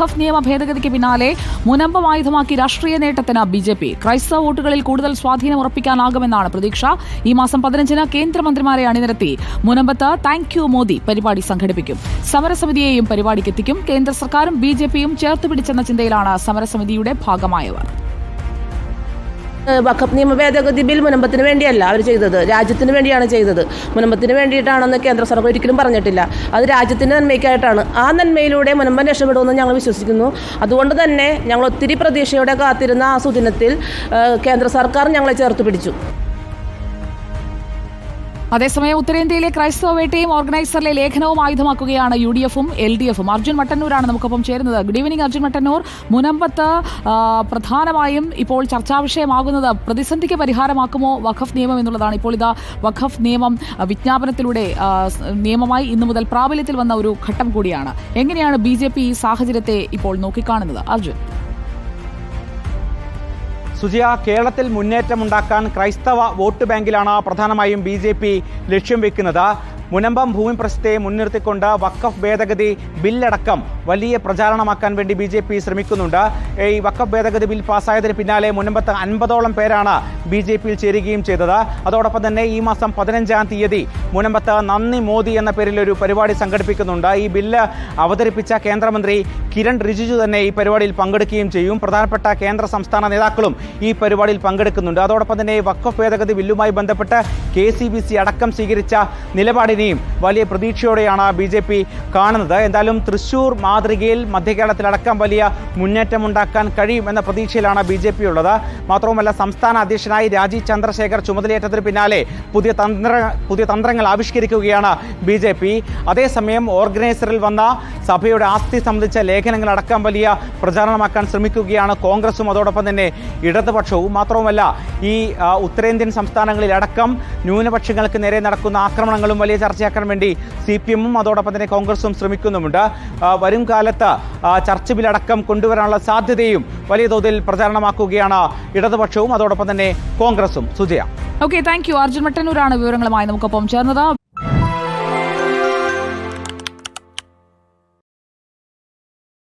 വഖഫ് നിയമ ഭേദഗതിക്ക് പിന്നാലെ മുനമ്പം ആയുധമാക്കി രാഷ്ട്രീയ നേട്ടത്തിന് ബി ജെ പി. ക്രൈസ്തവ വോട്ടുകളിൽ കൂടുതൽ സ്വാധീനം ഉറപ്പിക്കാനാകുമെന്നാണ് പ്രതീക്ഷ. ഈ മാസം പതിനഞ്ചിന് കേന്ദ്രമന്ത്രിമാരെ അണിനിരത്തി. മുനമ്പത്ത് താങ്ക് യു മോദി പരിപാടി സംഘടിപ്പിക്കും. സമരസമിതിയെയും പരിപാടിക്കെത്തിക്കും. കേന്ദ്ര സർക്കാരും ബി ജെ പിയും ചേർത്ത് പിടിച്ചെന്ന ചിന്തയിലാണ് സമരസമിതിയുടെ ഭാഗമായവർ വഖഫ് നിയമ ഭേദഗതി ബിൽ മുനമ്പത്തിന് വേണ്ടിയല്ല അവർ ചെയ്തത്. രാജ്യത്തിന് വേണ്ടിയാണ് ചെയ്തത്. മുനമ്പത്തിന് വേണ്ടിയിട്ടാണെന്ന് കേന്ദ്ര സർക്കാർ ഒരിക്കലും പറഞ്ഞിട്ടില്ല. അത് രാജ്യത്തിന്റെ നന്മയ്ക്കായിട്ടാണ്. ആ നന്മയിലൂടെ മുനമ്പൻ രക്ഷപ്പെടുമെന്ന് ഞങ്ങൾ വിശ്വസിക്കുന്നു. അതുകൊണ്ട് തന്നെ ഞങ്ങൾ ഒത്തിരി പ്രതീക്ഷയോടെ കാത്തിരുന്ന ആ സുദിനത്തിൽ കേന്ദ്ര സർക്കാർ ഞങ്ങളെ ചേർത്ത് പിടിച്ചു. അതേസമയം ഉത്തരേന്ത്യയിലെ ക്രൈസ്തവ വേട്ടയും ഓർഗനൈസറിലെ ലേഖനവും ആയുധമാക്കുകയാണ് യു ഡി എഫും എൽ ഡി എഫും അർജുൻ മട്ടന്നൂരാണ് നമുക്കൊപ്പം ചേരുന്നത്. Good evening Arjun Mattannur. മുനമ്പത്ത് പ്രധാനമായും ഇപ്പോൾ ചർച്ചാ വിഷയമാകുന്നത് പ്രതിസന്ധിക്ക് പരിഹാരമാക്കുമോ വഖഫ് നിയമം എന്നുള്ളതാണ്. ഇപ്പോൾ ഇതാ വഖഫ് നിയമം വിജ്ഞാപനത്തിലൂടെ നിയമമായി ഇന്നു മുതൽ പ്രാബല്യത്തിൽ വന്ന ഒരു ഘട്ടം കൂടിയാണ്. എങ്ങനെയാണ് ബി ഈ സാഹചര്യത്തെ ഇപ്പോൾ നോക്കിക്കാണുന്നത്? അർജുൻ. സുജിയ കേരളത്തിൽ മുന്നേറ്റമുണ്ടാക്കാൻ ക്രൈസ്തവ വോട്ട് ബാങ്കിലാണ് പ്രധാനമായും ബി ലക്ഷ്യം വെക്കുന്നത്. മുനമ്പം ഭൂമി പ്രശ്നത്തെ മുൻനിർത്തിക്കൊണ്ട് വക്കഫ് ഭേദഗതി ബില്ലടക്കം വലിയ പ്രചാരണമാക്കാൻ വേണ്ടി ബി ജെ പി ശ്രമിക്കുന്നുണ്ട്. ഈ വക്കഫ് ഭേദഗതി ബിൽ പാസ്സായതിന് പിന്നാലെ മുനമ്പത്ത് അൻപതോളം പേരാണ് ബി ജെ പിയിൽ ചേരുകയും ചെയ്തത്. അതോടൊപ്പം തന്നെ ഈ മാസം പതിനഞ്ചാം തീയതി മുനമ്പത്ത് നന്ദി മോദി എന്ന പേരിൽ ഒരു പരിപാടി സംഘടിപ്പിക്കുന്നുണ്ട്. ഈ ബില്ല് അവതരിപ്പിച്ച കേന്ദ്രമന്ത്രി കിരൺ റിജിജു തന്നെ ഈ പരിപാടിയിൽ പങ്കെടുക്കുകയും ചെയ്യും. പ്രധാനപ്പെട്ട കേന്ദ്ര സംസ്ഥാന നേതാക്കളും ഈ പരിപാടിയിൽ പങ്കെടുക്കുന്നുണ്ട്. അതോടൊപ്പം തന്നെ വക്കഫ് ഭേദഗതി ബില്ലുമായി ബന്ധപ്പെട്ട് കെ അടക്കം സ്വീകരിച്ച നിലപാടിനെയും വലിയ പ്രതീക്ഷയോടെയാണ് ബി ജെ പി കാണുന്നത്. എന്തായാലും തൃശൂർ മാതൃകയിൽ മധ്യകേരളത്തിലടക്കം വലിയ മുന്നേറ്റമുണ്ടാക്കാൻ കഴിയും എന്ന പ്രതീക്ഷയിലാണ് ബി ജെ പി ഉള്ളത്. മാത്രവുമല്ല സംസ്ഥാന അധ്യക്ഷനായി രാജീവ് ചന്ദ്രശേഖർ ചുമതലയേറ്റതിന് പിന്നാലെ പുതിയ തന്ത്ര പുതിയ തന്ത്രങ്ങൾ ആവിഷ്കരിക്കുകയാണ് ബി ജെ പി. അതേസമയം ഓർഗനൈസറിൽ വന്ന സഭയുടെ ആസ്തി സംബന്ധിച്ച ലേഖനങ്ങളടക്കം വലിയ പ്രചാരണമാക്കാൻ ശ്രമിക്കുകയാണ് കോൺഗ്രസും. അതോടൊപ്പം തന്നെ ഇടതുപക്ഷവും. മാത്രവുമല്ല ഈ ഉത്തരേന്ത്യൻ സംസ്ഥാനങ്ങളിലടക്കം ന്യൂനപക്ഷങ്ങൾക്ക് നേരെ നടക്കുന്ന ആക്രമണങ്ങളും വലിയ ചർച്ചയാക്കാൻ വേണ്ടി സി പി എമ്മും അതോടൊപ്പം തന്നെ കോൺഗ്രസും ശ്രമിക്കുന്നുമുണ്ട്. വരും കാലത്ത് ചർച്ച ബില്ലടക്കം കൊണ്ടുവരാനുള്ള സാധ്യതയും വലിയ തോതിൽ പ്രചാരണമാക്കുകയാണ് ഇടതുപക്ഷവും അതോടൊപ്പം തന്നെ കോൺഗ്രസും. Sujaya. Okay thank you Arjun മട്ടന്നൂരാണ് വിവരങ്ങളുമായി നമുക്കൊപ്പം ചേർന്നത്.